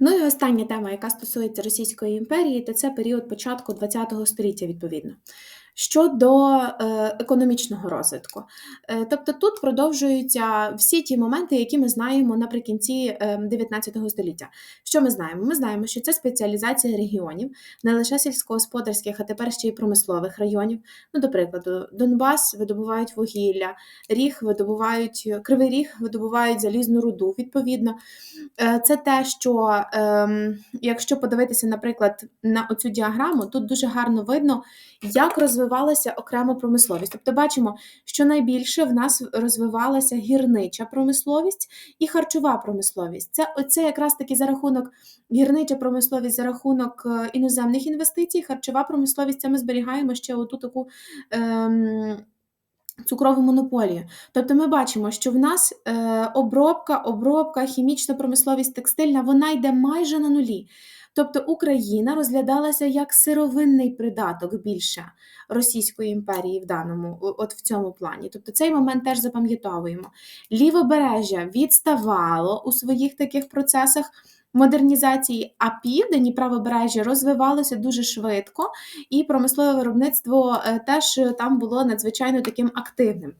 Ну і остання тема, яка стосується Російської імперії, то це період початку ХХ століття, відповідно. Щодо е, економічного розвитку. Е, тобто тут продовжуються всі ті моменти, які ми знаємо наприкінці е, 19 століття. Що ми знаємо? Ми знаємо, що це спеціалізація регіонів, не лише сільськогосподарських, а тепер ще й промислових районів. Ну, до прикладу, Донбас видобувають вугілля, Ріг видобувають Кривий Ріг видобувають залізну руду. Відповідно, Е, це те, що ем, якщо подивитися, наприклад, на оцю діаграму, тут дуже гарно видно, як розвивалася окрема промисловість. Тобто, бачимо, що найбільше в нас розвивалася гірнича промисловість і харчова промисловість. Це оце якраз таки за рахунок гірнича промисловість за рахунок е, іноземних інвестицій, харчова промисловість це ми зберігаємо ще оту таку. Ем, Цукрову монополію. Тобто ми бачимо, що в нас е, обробка, обробка, хімічна промисловість текстильна, вона йде майже на нулі. Тобто Україна розглядалася як сировинний придаток більше Російської імперії в даному, от в цьому плані. Тобто цей момент теж запам'ятовуємо. Лівобережжя відставало у своїх таких процесах модернізації, а південь правобережжя розвивалося дуже швидко, і промислове виробництво е, теж там було надзвичайно таким активним.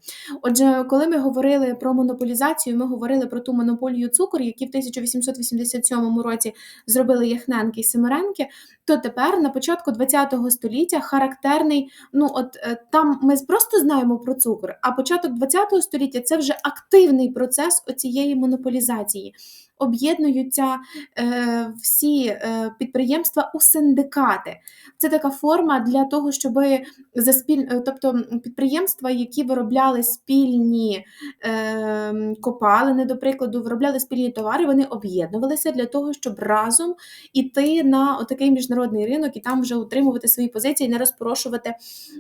Отже, коли ми говорили про монополізацію, ми говорили про ту монополію цукру, які в 1887 році зробили Яхненки і Семеренки, то тепер на початку ХХ століття характерний, ну от е, там ми просто знаємо про цукор, а початок ХХ століття це вже активний процес оцієї монополізації об'єднуються е, всі е, підприємства у синдикати. Це така форма для того, щоб за спіль... Е, тобто підприємства, які виробляли спільні е, копалини, до прикладу, виробляли спільні товари, вони об'єднувалися для того, щоб разом іти на такий міжнародний ринок і там вже утримувати свої позиції, не розпорошувати,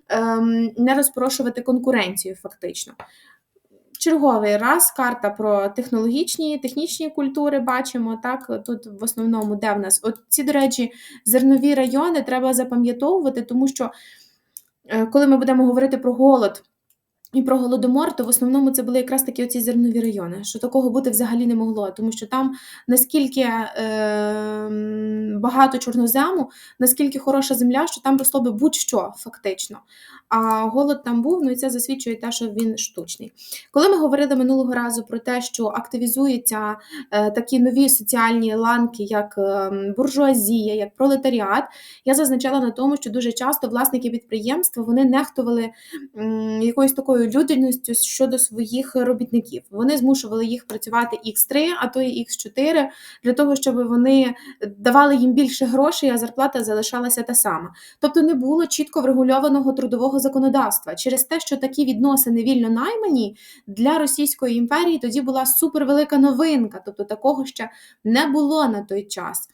е, не розпорошувати конкуренцію, фактично черговий раз карта про технологічні, технічні культури бачимо. Так, тут в основному де в нас От ці, до речі, зернові райони треба запам'ятовувати, тому що е, коли ми будемо говорити про голод. І про голодомор, то в основному це були якраз такі оці зернові райони, що такого бути взагалі не могло, тому що там наскільки е, багато чорнозему, наскільки хороша земля, що там росло би будь-що фактично. А голод там був, ну і це засвідчує те, що він штучний. Коли ми говорили минулого разу про те, що активізуються е, такі нові соціальні ланки, як е, буржуазія, як пролетаріат, я зазначала на тому, що дуже часто власники підприємства вони нехтували м, якоюсь такою людяністю щодо своїх робітників. Вони змушували їх працювати X3, а то і X4, для того, щоб вони давали їм більше грошей, а зарплата залишалася та сама. Тобто не було чітко врегульованого трудового законодавства через те, що такі відносини вільно наймані для Російської імперії тоді була супервелика новинка, тобто такого ще не було на той час.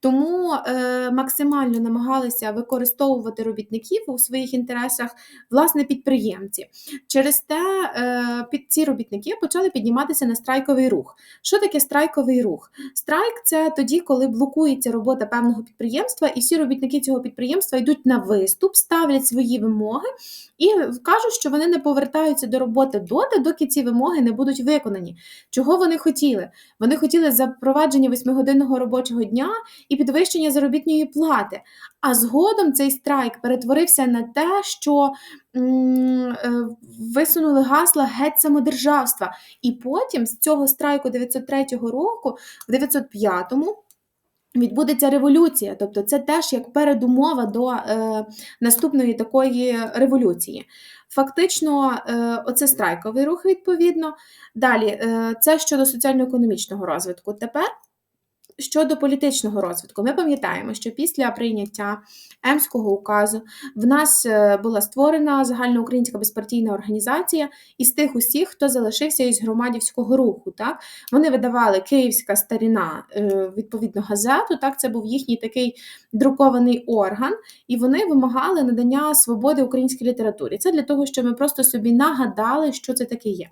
Тому е, максимально намагалися використовувати робітників у своїх інтересах власне підприємці. Через те е, під ці робітники почали підніматися на страйковий рух. Що таке страйковий рух? Страйк це тоді, коли блокується робота певного підприємства, і всі робітники цього підприємства йдуть на виступ, ставлять свої вимоги і кажуть, що вони не повертаються до роботи доти, доки ці вимоги не будуть виконані. Чого вони хотіли? Вони хотіли запровадження восьмигодинного робочого дня і підвищення заробітної плати. А згодом цей страйк перетворився на те, що висунули гасла геть самодержавства. І потім з цього страйку 903 року, в 905-му, Відбудеться революція, тобто це теж як передумова до е, наступної такої революції. Фактично, е, оце страйковий рух, відповідно. Далі, е, це щодо соціально-економічного розвитку. Тепер Щодо політичного розвитку, ми пам'ятаємо, що після прийняття Емського указу в нас е, була створена загальноукраїнська безпартійна організація із тих усіх, хто залишився із громадівського руху. Так Вони видавали Київська старіна, е, відповідно, газету. Так, це був їхній такий друкований орган, і вони вимагали надання свободи українській літературі. Це для того, щоб ми просто собі нагадали, що це таке є.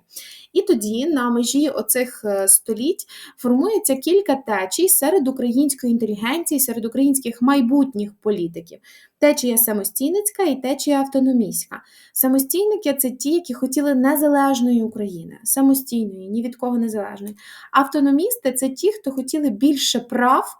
І тоді на межі оцих е, століть формується кілька течій серед української інтелігенції, серед українських майбутніх політиків. Течія самостійницька і течія автономістська. Самостійники це ті, які хотіли незалежної України, самостійної, ні від кого незалежної. Автономісти це ті, хто хотіли більше прав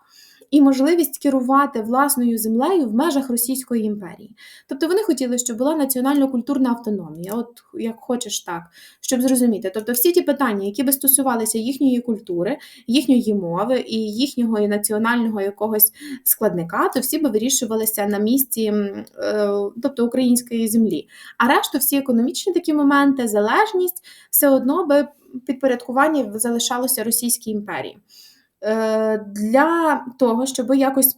і можливість керувати власною землею в межах Російської імперії. Тобто вони хотіли, щоб була національно-культурна автономія, от як хочеш так, щоб зрозуміти. Тобто, всі ті питання, які би стосувалися їхньої культури, їхньої мови і їхнього національного якогось складника, то всі би вирішувалися на місці, е, тобто української землі. А решту всі економічні такі моменти, залежність, все одно би підпорядкування залишалося Російській імперії. Е, для того, щоб якось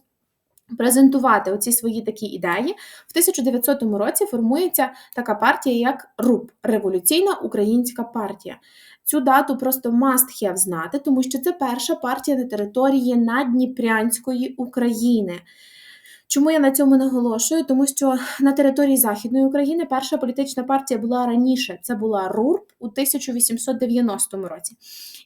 презентувати оці свої такі ідеї, в 1900 році формується така партія, як РУП Революційна Українська партія. Цю дату просто must have знати, тому що це перша партія на території Надніпрянської України. Чому я на цьому наголошую? Тому що на території Західної України перша політична партія була раніше. Це була РУРП у 1890 році.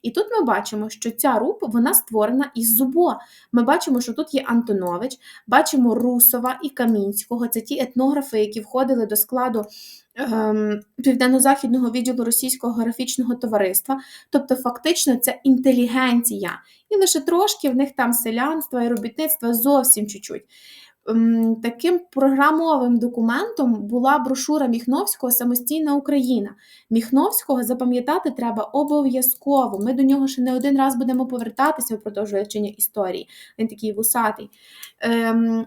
І тут ми бачимо, що ця РУП вона створена із ЗУБО. Ми бачимо, що тут є Антонович, бачимо Русова і Камінського. Це ті етнографи, які входили до складу. Ем, південно-західного відділу російського графічного товариства, тобто, фактично, це інтелігенція, і лише трошки в них там селянства і робітництва зовсім чуть-чуть. Ем, таким програмовим документом була брошура Міхновського Самостійна Україна. Міхновського запам'ятати треба обов'язково. Ми до нього ще не один раз будемо повертатися впродовж вивчення історії. Він такий вусатий. Ем,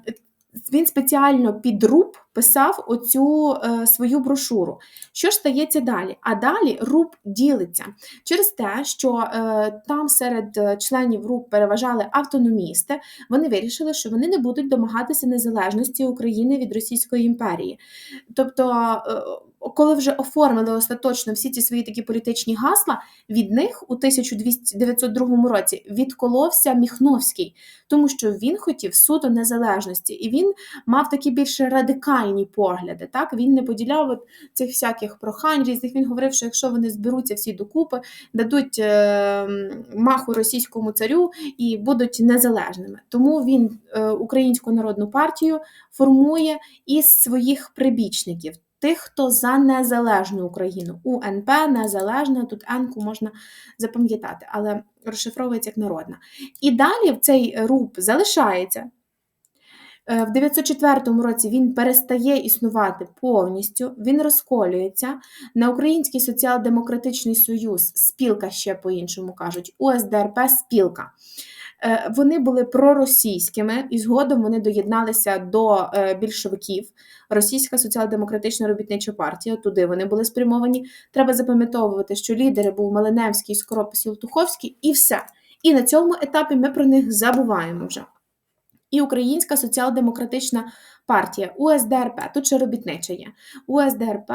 він спеціально під РУП писав оцю е, свою брошуру. Що ж стається далі? А далі РУП ділиться через те, що е, там серед членів РУП переважали автономісти, вони вирішили, що вони не будуть домагатися незалежності України від Російської імперії. Тобто, е, коли вже оформили остаточно всі ці свої такі політичні гасла, від них у 1902 році відколовся Міхновський, тому що він хотів суто незалежності, і він мав такі більш радикальні погляди. Так Він не поділяв от цих всяких прохань різних. Він говорив, що якщо вони зберуться всі докупи, дадуть е, маху російському царю і будуть незалежними. Тому він е, Українську народну партію формує із своїх прибічників тих, хто за незалежну Україну. УНП незалежна, тут Енку можна запам'ятати, але розшифровується як народна. І далі в цей руп залишається. Е, в 904 році він перестає існувати повністю, він розколюється на Український соціал-демократичний союз, спілка ще по-іншому кажуть, УСДРП спілка. Е, вони були проросійськими і згодом вони доєдналися до е, більшовиків. Російська соціал-демократична робітнича партія. Туди вони були спрямовані. Треба запам'ятовувати, що лідери був Малиневський, Скоропис Єлтуховський, і все. І на цьому етапі ми про них забуваємо вже. І Українська соціал-демократична партія УСДРП, тут ще робітнича є. УСДРП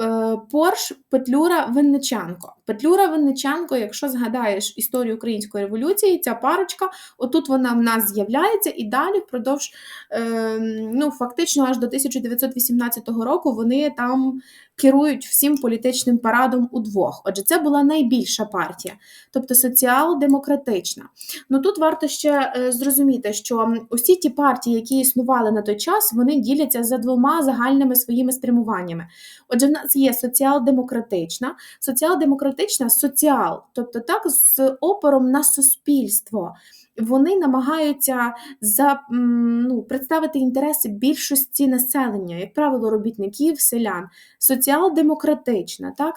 Е, Порш Петлюра Винниченко. Петлюра Винниченко, якщо згадаєш історію української революції, ця парочка, отут вона в нас з'являється, і далі впродовж е, ну, фактично аж до 1918 року вони там керують всім політичним парадом удвох. Отже, це була найбільша партія, тобто соціал-демократична. Ну тут варто ще е, зрозуміти, що усі ті партії, які існували на той час, вони діляться за двома загальними своїми спрямуваннями. Отже, в нас є соціал-демократична, соціал-демократична соціал, тобто так з опором на суспільство вони намагаються за, ну, представити інтереси більшості населення, як правило, робітників, селян, соціал-демократична. так?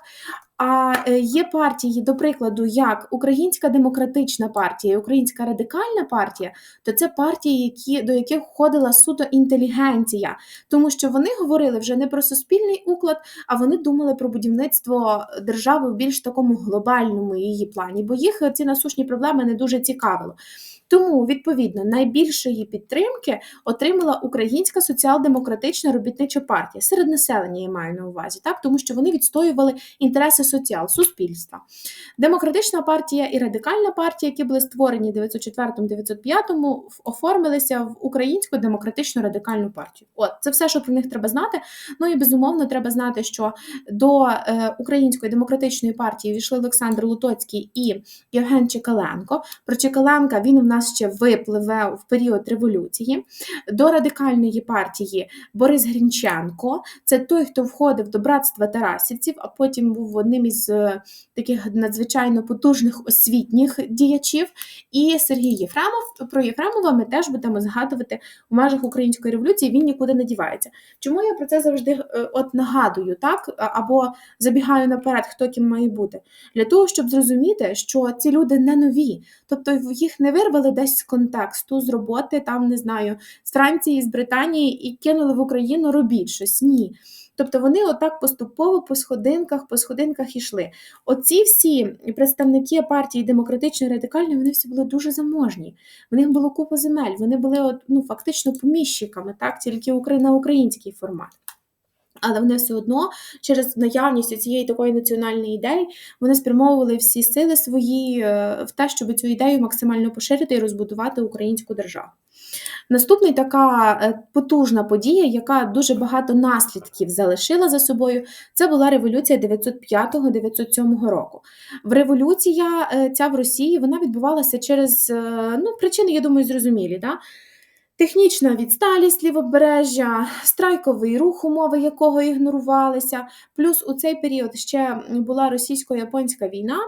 А е, є партії, до прикладу, як Українська демократична партія, Українська радикальна партія, то це партії, які, до яких входила суто інтелігенція, тому що вони говорили вже не про суспільний уклад, а вони думали про будівництво держави в більш такому глобальному її плані, бо їх ці насущні проблеми не дуже цікавило. Тому, відповідно, найбільшої підтримки отримала Українська соціал-демократична робітнича партія серед населення, я маю на увазі, так тому що вони відстоювали інтереси соціал, суспільства. Демократична партія і радикальна партія, які були створені 904-905, оформилися в Українську демократичну радикальну партію. От це все, що про них треба знати. Ну і безумовно, треба знати, що до е, Української демократичної партії війшли Олександр Лутоцький і Євген Чекаленко. Про Чекаленка він в нас нас ще випливе в період революції. До радикальної партії Борис Грінченко це той, хто входив до братства Тарасівців, а потім був одним із е, таких надзвичайно потужних освітніх діячів. І Сергій Єфремов. Про Єфремова ми теж будемо згадувати в межах української революції. Він нікуди не дівається. Чому я про це завжди е, от нагадую, так або забігаю наперед, хто ким має бути? Для того, щоб зрозуміти, що ці люди не нові, тобто їх не вирвали десь з контексту, з роботи, там не знаю, з Франції, з Британії і кинули в Україну робіть щось. Ні. Тобто вони отак поступово по сходинках, по сходинках йшли. Оці всі представники партії демократичної радикальної, вони всі були дуже заможні. В них було купа земель, вони були от, ну, фактично поміщиками, так, тільки на український формат. Але вони все одно через наявність цієї такої національної ідеї вони спрямовували всі сили свої е, в те, щоб цю ідею максимально поширити і розбудувати українську державу. Наступна така е, потужна подія, яка дуже багато наслідків залишила за собою, це була революція 905-907 року. В революція е, ця в Росії вона відбувалася через ну, причини, я думаю, зрозумілі. Да? Технічна відсталість лівобережжя, страйковий рух, умови якого ігнорувалися. Плюс у цей період ще була російсько-японська війна,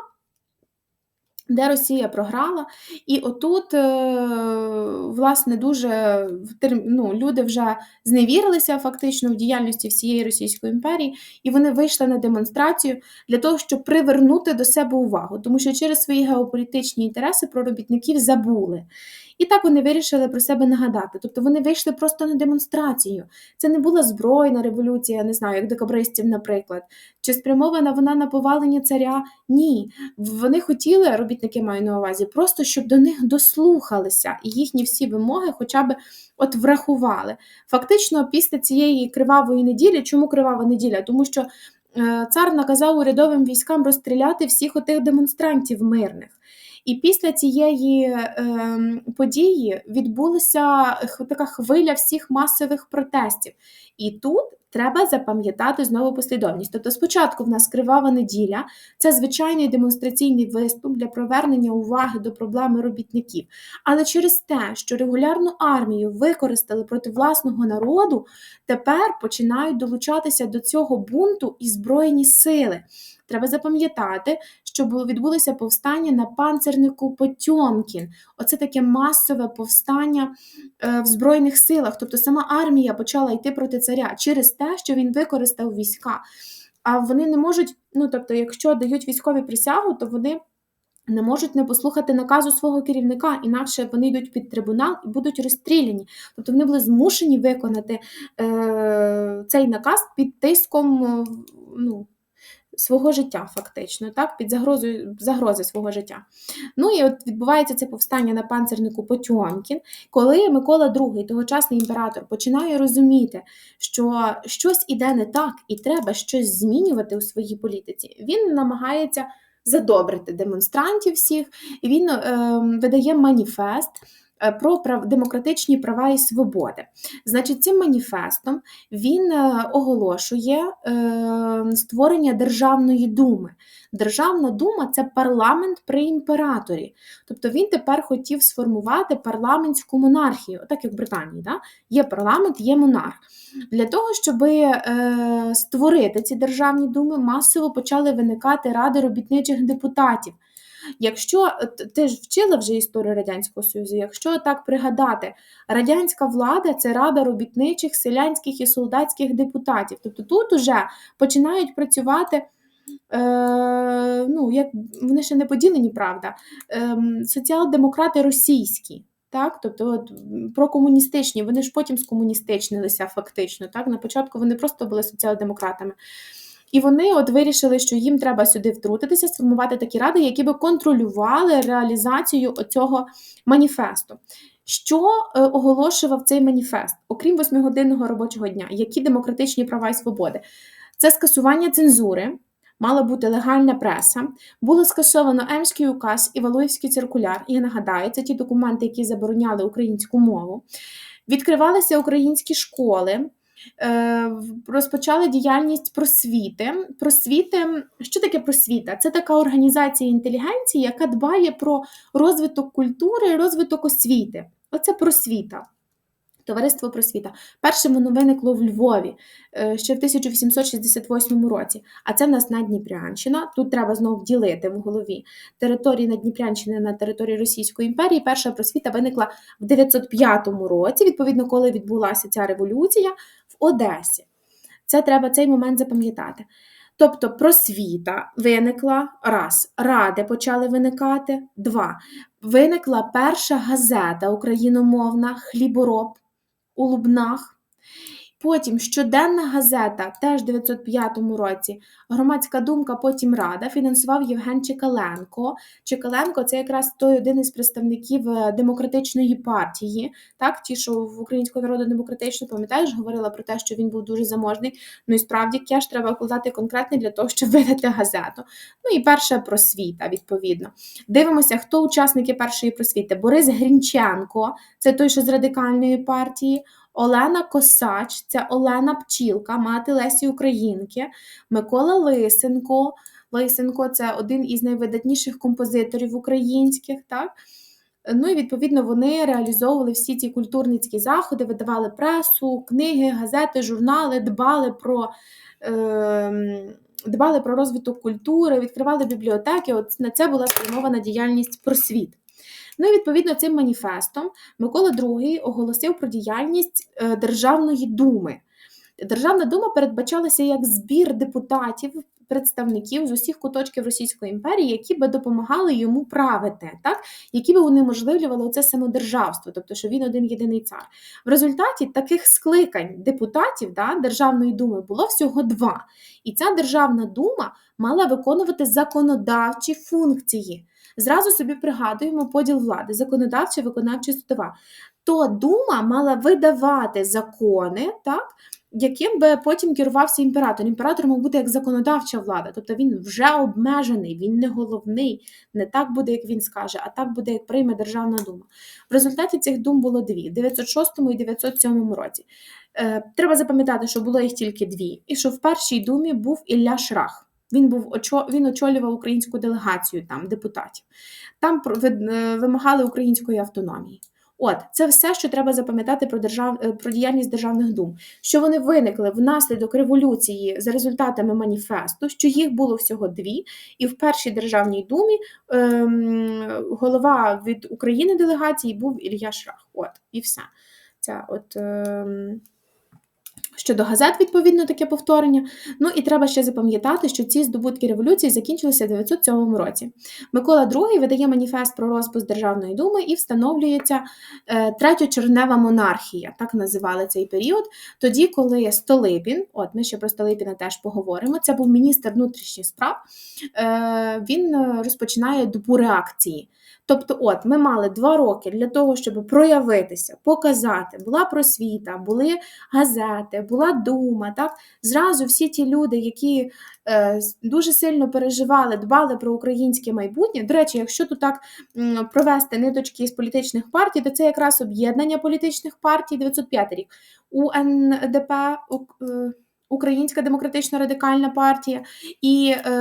де Росія програла, і отут, е, власне, дуже ну, люди вже зневірилися фактично в діяльності всієї Російської імперії, і вони вийшли на демонстрацію для того, щоб привернути до себе увагу, тому що через свої геополітичні інтереси про робітників забули. І так вони вирішили про себе нагадати. Тобто вони вийшли просто на демонстрацію. Це не була збройна революція, не знаю, як декабристів, наприклад. Чи спрямована вона на повалення царя? Ні. Вони хотіли, робітники маю на увазі, просто щоб до них дослухалися і їхні всі вимоги хоча б от врахували. Фактично, після цієї кривавої неділі, чому кривава неділя? Тому що. Е, цар наказав урядовим військам розстріляти всіх отих демонстрантів мирних. І після цієї е, події відбулася така хвиля всіх масових протестів. І тут треба запам'ятати знову послідовність. Тобто, спочатку в нас кривава неділя, це звичайний демонстраційний виступ для привернення уваги до проблеми робітників. Але через те, що регулярну армію використали проти власного народу, тепер починають долучатися до цього бунту і збройні сили. Треба запам'ятати, що було відбулося повстання на панцернику Потьомкін. Оце таке масове повстання е, в Збройних силах. Тобто сама армія почала йти проти царя через те, що він використав війська. А вони не можуть, ну тобто, якщо дають військові присягу, то вони. Не можуть не послухати наказу свого керівника, інакше вони йдуть під трибунал і будуть розстріляні. Тобто вони були змушені виконати е, цей наказ під тиском ну, свого життя, фактично, так, під загрозою загрози свого життя. Ну і от відбувається це повстання на панцернику Потьомкін, коли Микола II, тогочасний імператор, починає розуміти, що щось іде не так, і треба щось змінювати у своїй політиці. Він намагається задобрити демонстрантів всіх, і він е, видає маніфест. Е, про прав демократичні права і свободи. Значить, цим маніфестом він е, оголошує е, створення Державної думи. Державна дума це парламент при імператорі. Тобто він тепер хотів сформувати парламентську монархію, так як в Британії. Да? Є парламент, є монарх. Для того, щоб створити ці державні думи, масово почали виникати ради робітничих депутатів. Якщо е, ти ж вчила вже історію Радянського Союзу, якщо так пригадати, радянська влада це рада робітничих, селянських і солдатських депутатів. Тобто тут уже починають працювати. Е, ну, як Вони ще не поділені, правда, е, соціал-демократи російські. Так, тобто от, прокомуністичні, вони ж потім скомуністичнилися фактично. Так? На початку вони просто були соціал-демократами. І вони от вирішили, що їм треба сюди втрутитися, сформувати такі ради, які би контролювали реалізацію цього маніфесту. Що е, оголошував цей маніфест, окрім восьмигодинного робочого дня, які демократичні права і свободи? Це скасування цензури, мала бути легальна преса, було скасовано Емський указ і Валуївський циркуляр. Я нагадаю, це ті документи, які забороняли українську мову. Відкривалися українські школи. Е, розпочали діяльність просвіти. Просвіти, що таке просвіта? Це така організація інтелігенції, яка дбає про розвиток культури розвиток освіти. Оце просвіта. Товариство просвіта. Перше воно виникло в Львові е, ще в 1868 році. А це в нас Надніпрянщина. Тут треба знову ділити в голові території Надніпрянщини на території Російської імперії. Перша просвіта виникла в 905 році, відповідно, коли відбулася ця революція Одесі. Це треба цей момент запам'ятати. Тобто просвіта виникла раз, ради почали виникати два. Виникла перша газета україномовна Хлібороб у Лубнах. Потім щоденна газета, теж в 905 році, громадська думка, потім рада, фінансував Євген Чекаленко. Чекаленко це якраз той один із представників е, демократичної партії, так, ті, що в Українського народу демократично, пам'ятаєш, говорила про те, що він був дуже заможний. Ну і справді кеш треба вкладати конкретний для того, щоб видати газету. Ну і перша просвіта, відповідно. Дивимося, хто учасники першої просвіти. Борис Грінченко, це той, що з радикальної партії. Олена Косач, це Олена Пчілка, мати Лесі Українки, Микола Лисенко. Лисенко це один із найвидатніших композиторів українських. так? Ну і відповідно вони реалізовували всі ці культурницькі заходи, видавали пресу, книги, газети, журнали, дбали про. Е, Дбали про розвиток культури, відкривали бібліотеки. От на це була спрямована діяльність просвіт. Ну і відповідно цим маніфестом Микола II оголосив про діяльність е, Державної думи. Державна дума передбачалася як збір депутатів, представників з усіх куточків Російської імперії, які би допомагали йому правити, так? які би унеможливлювали це самодержавство, тобто що він один єдиний цар. В результаті таких скликань депутатів да, Державної думи було всього два. І ця Державна дума мала виконувати законодавчі функції. Зразу собі пригадуємо поділ влади, законодавча, виконавча судова. То дума мала видавати закони, так, яким би потім керувався імператор. Імператор мав бути як законодавча влада, тобто він вже обмежений, він не головний, не так буде, як він скаже, а так буде, як прийме Державна дума. В результаті цих дум було дві: в 906 і 907 році. Е, Треба запам'ятати, що було їх тільки дві, і що в першій думі був Ілля Шрах. Він був він очолював українську делегацію там депутатів. Там е, вимагали української автономії. От це все, що треба запам'ятати про держав... Е, про діяльність державних дум, що вони виникли внаслідок революції за результатами маніфесту, що їх було всього дві, і в першій державній думі ем, голова від України делегації був Ілья Шрах. От і все. Це от. Ем... Щодо газет, відповідно, таке повторення. Ну і треба ще запам'ятати, що ці здобутки революції закінчилися в 907 році. Микола II видає маніфест про розпуск Державної думи і встановлюється е, третьочернева монархія, так називали цей період. Тоді, коли Столипін, от ми ще про Столипіна теж поговоримо, це був міністр внутрішніх справ, е, він розпочинає добу реакції. Тобто, от ми мали два роки для того, щоб проявитися, показати, була просвіта, були газети, була дума. Так зразу всі ті люди, які е, дуже сильно переживали, дбали про українське майбутнє. До речі, якщо тут так провести ниточки з політичних партій, то це якраз об'єднання політичних партій 905 рік УНДП. Українська демократична радикальна партія, і е,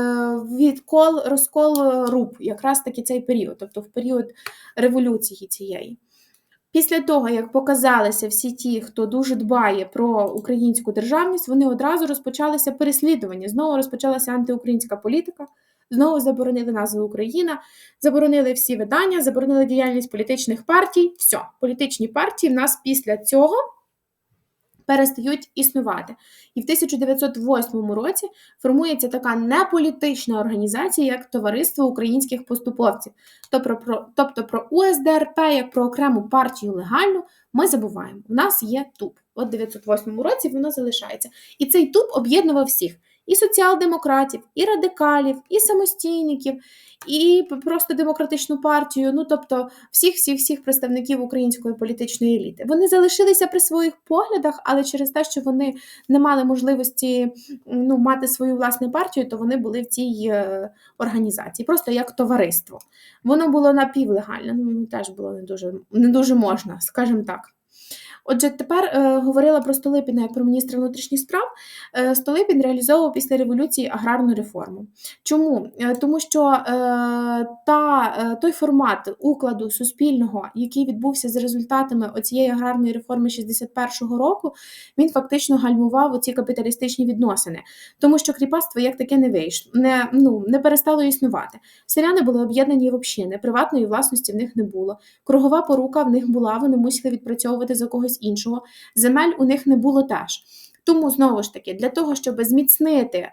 відкол розкол РУП, якраз таки цей період, тобто в період революції цієї. Після того, як показалися всі ті, хто дуже дбає про українську державність, вони одразу розпочалися переслідування. Знову розпочалася антиукраїнська політика, знову заборонили назву Україна, заборонили всі видання, заборонили діяльність політичних партій. Все, політичні партії в нас після цього перестають існувати. І в 1908 році формується така неполітична організація, як Товариство українських поступовців. Тобто про, тобто про УСДРП, як про окрему партію легальну, ми забуваємо. У нас є ТУП. От в 1908 році воно залишається. І цей ТУП об'єднував всіх і соціал-демократів, і радикалів, і самостійників, і просто демократичну партію, ну тобто всіх всіх всіх представників української політичної еліти. Вони залишилися при своїх поглядах, але через те, що вони не мали можливості ну, мати свою власну партію, то вони були в цій е, організації, просто як товариство. Воно було напівлегальне, ну теж було не дуже, не дуже можна, скажімо так. Отже, тепер е, говорила про Столипіна як про міністра внутрішніх справ. Е, Столипін реалізовував після революції аграрну реформу. Чому? Е, тому що е, та, е, той формат укладу суспільного, який відбувся з результатами оцієї аграрної реформи 61-го року, він фактично гальмував оці капіталістичні відносини, тому що кріпацтво як таке не вийшло, не, ну, не перестало існувати. Селяни були об'єднані в общини, приватної власності в них не було. Кругова порука в них була, вони мусили відпрацьовувати за когось іншого. Земель у них не було теж. Тому, знову ж таки, для того, щоб зміцнити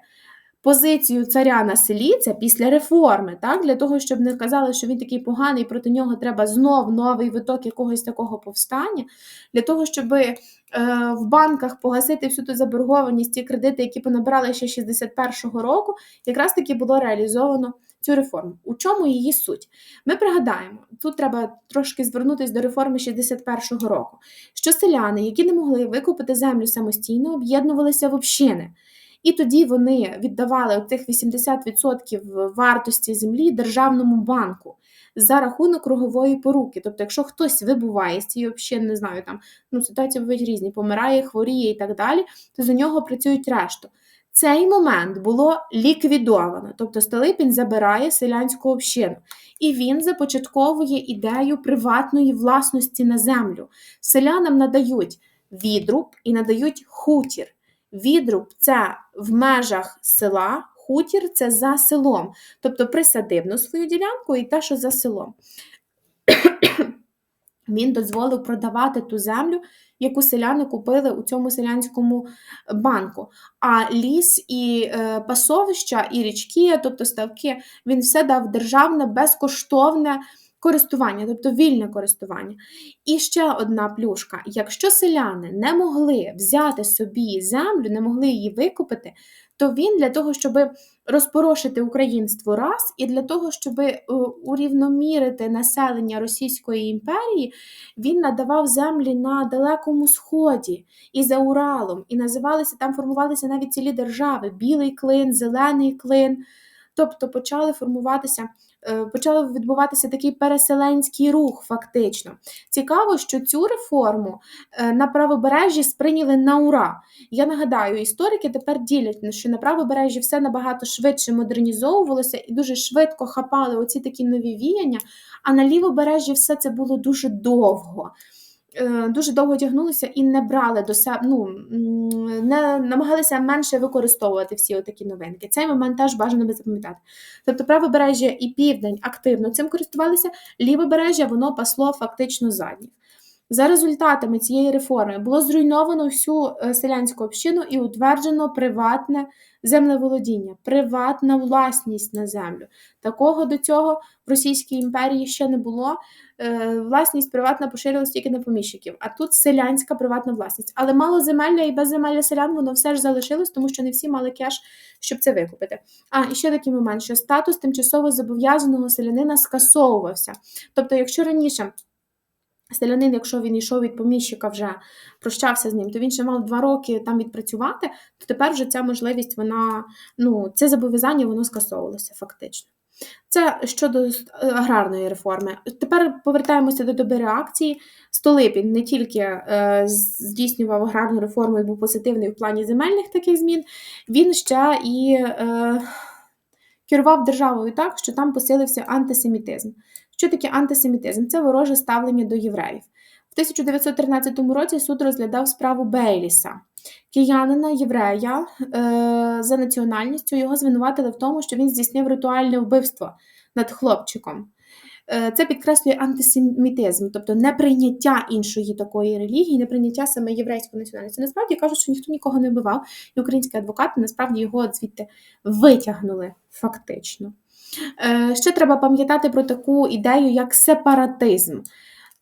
позицію царя на селі, це після реформи, так? для того, щоб не казали, що він такий поганий, проти нього треба знов новий виток якогось такого повстання, для того, щоб е, в банках погасити всю ту заборгованість, ті кредити, які понабирали ще 61-го року, якраз таки було реалізовано цю реформу. У чому її суть? Ми пригадаємо, тут треба трошки звернутися до реформи 61-го року, що селяни, які не могли викупити землю самостійно, об'єднувалися в общини. І тоді вони віддавали цих 80% вартості землі державному банку за рахунок кругової поруки. Тобто, якщо хтось вибуває з цієї общини, не знаю, там ну ситуації бувають різні, помирає, хворіє і так далі, то за нього працюють решту. Цей момент було ліквідовано, тобто Столипін забирає селянську общину, і він започатковує ідею приватної власності на землю. Селянам надають відруб і надають хутір. Відруб це в межах села, хутір це за селом, тобто присадибну свою ділянку і те, що за селом. Він дозволив продавати ту землю, яку селяни купили у цьому селянському банку. А ліс і е, пасовища, і річки, тобто ставки, він все дав державне безкоштовне користування, тобто вільне користування. І ще одна плюшка: якщо селяни не могли взяти собі землю, не могли її викупити, то він для того, щоб розпорошити українство раз, і для того, щоб е, урівномірити населення Російської імперії, він надавав землі на Далекому Сході і за Уралом, і називалися там формувалися навіть цілі держави: білий клин, зелений клин. Тобто почали формуватися, почав відбуватися такий переселенський рух, фактично. Цікаво, що цю реформу е, на правобережжі сприйняли на ура. Я нагадаю, історики тепер ділять, що на правобережжі все набагато швидше модернізовувалося і дуже швидко хапали оці такі нові віяння, а на лівобережжі все це було дуже довго. Е, дуже довго тягнулися і не брали до себе, ну не намагалися менше використовувати всі такі новинки. Цей момент теж бажано би запам'ятати. Тобто правобережжя і південь активно цим користувалися, лівобережжя воно пасло фактично задніх. За результатами цієї реформи було зруйновано всю е, селянську общину і утверджено приватне землеволодіння, приватна власність на землю. Такого до цього в Російській імперії ще не було. Е, власність приватна поширювалася тільки на поміщиків, а тут селянська приватна власність. Але мало земелля і без земелля селян воно все ж залишилось, тому що не всі мали кеш, щоб це викупити. А і ще такий момент, що статус тимчасово зобов'язаного селянина скасовувався. Тобто, якщо раніше. Селянин, якщо він йшов від поміщика, вже прощався з ним, то він ще мав два роки там відпрацювати, то тепер вже ця можливість, вона, ну, це зобов'язання воно скасовувалося фактично. Це щодо е, аграрної реформи. Тепер повертаємося до доби реакції. Столипін не тільки е, здійснював аграрну реформу і був позитивний в плані земельних таких змін, він ще і е, керував державою так, що там посилився антисемітизм. Що таке антисемітизм? Це вороже ставлення до євреїв. В 1913 році суд розглядав справу Бейліса, киянина єврея е, за національністю. Його звинуватили в тому, що він здійснив ритуальне вбивство над хлопчиком. Е, це підкреслює антисемітизм, тобто неприйняття іншої такої релігії, неприйняття саме єврейської національності. Насправді кажуть, що ніхто нікого не вбивав, і українські адвокати насправді його звідти витягнули фактично. Е, ще треба пам'ятати про таку ідею, як сепаратизм.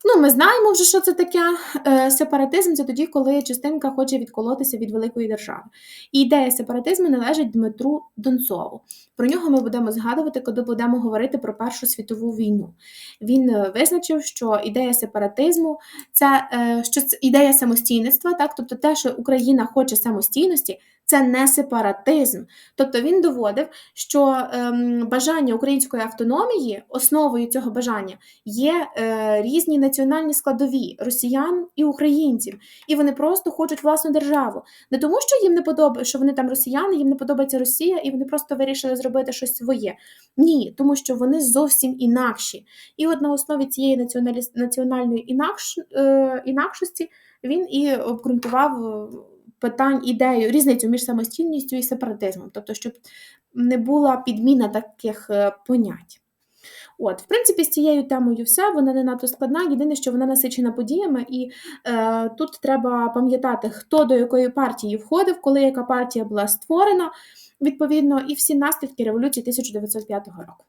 Ну, Ми знаємо вже, що це таке. Е, сепаратизм це тоді, коли частинка хоче відколотися від великої держави. І ідея сепаратизму належить Дмитру Донцову. Про нього ми будемо згадувати, коли будемо говорити про Першу світову війну. Він е, визначив, що ідея сепаратизму це що ідея самостійництва, так? тобто те, що Україна хоче самостійності, це не сепаратизм. Тобто він доводив, що ем, бажання української автономії, основою цього бажання є е, різні національні складові росіян і українців, і вони просто хочуть власну державу. Не тому, що їм не подобається, що вони там росіяни, їм не подобається Росія, і вони просто вирішили зробити щось своє. Ні, тому що вони зовсім інакші. І от на основі цієї націоналі... національної інакш... е, інакшості він і обґрунтував питань ідею, різницю між самостійністю і сепаратизмом, тобто, щоб не була підміна таких е, понять. От, в принципі, з цією темою все, вона не надто складна, єдине, що вона насичена подіями, і е, тут треба пам'ятати, хто до якої партії входив, коли яка партія була створена, відповідно, і всі наслідки революції 1905 року.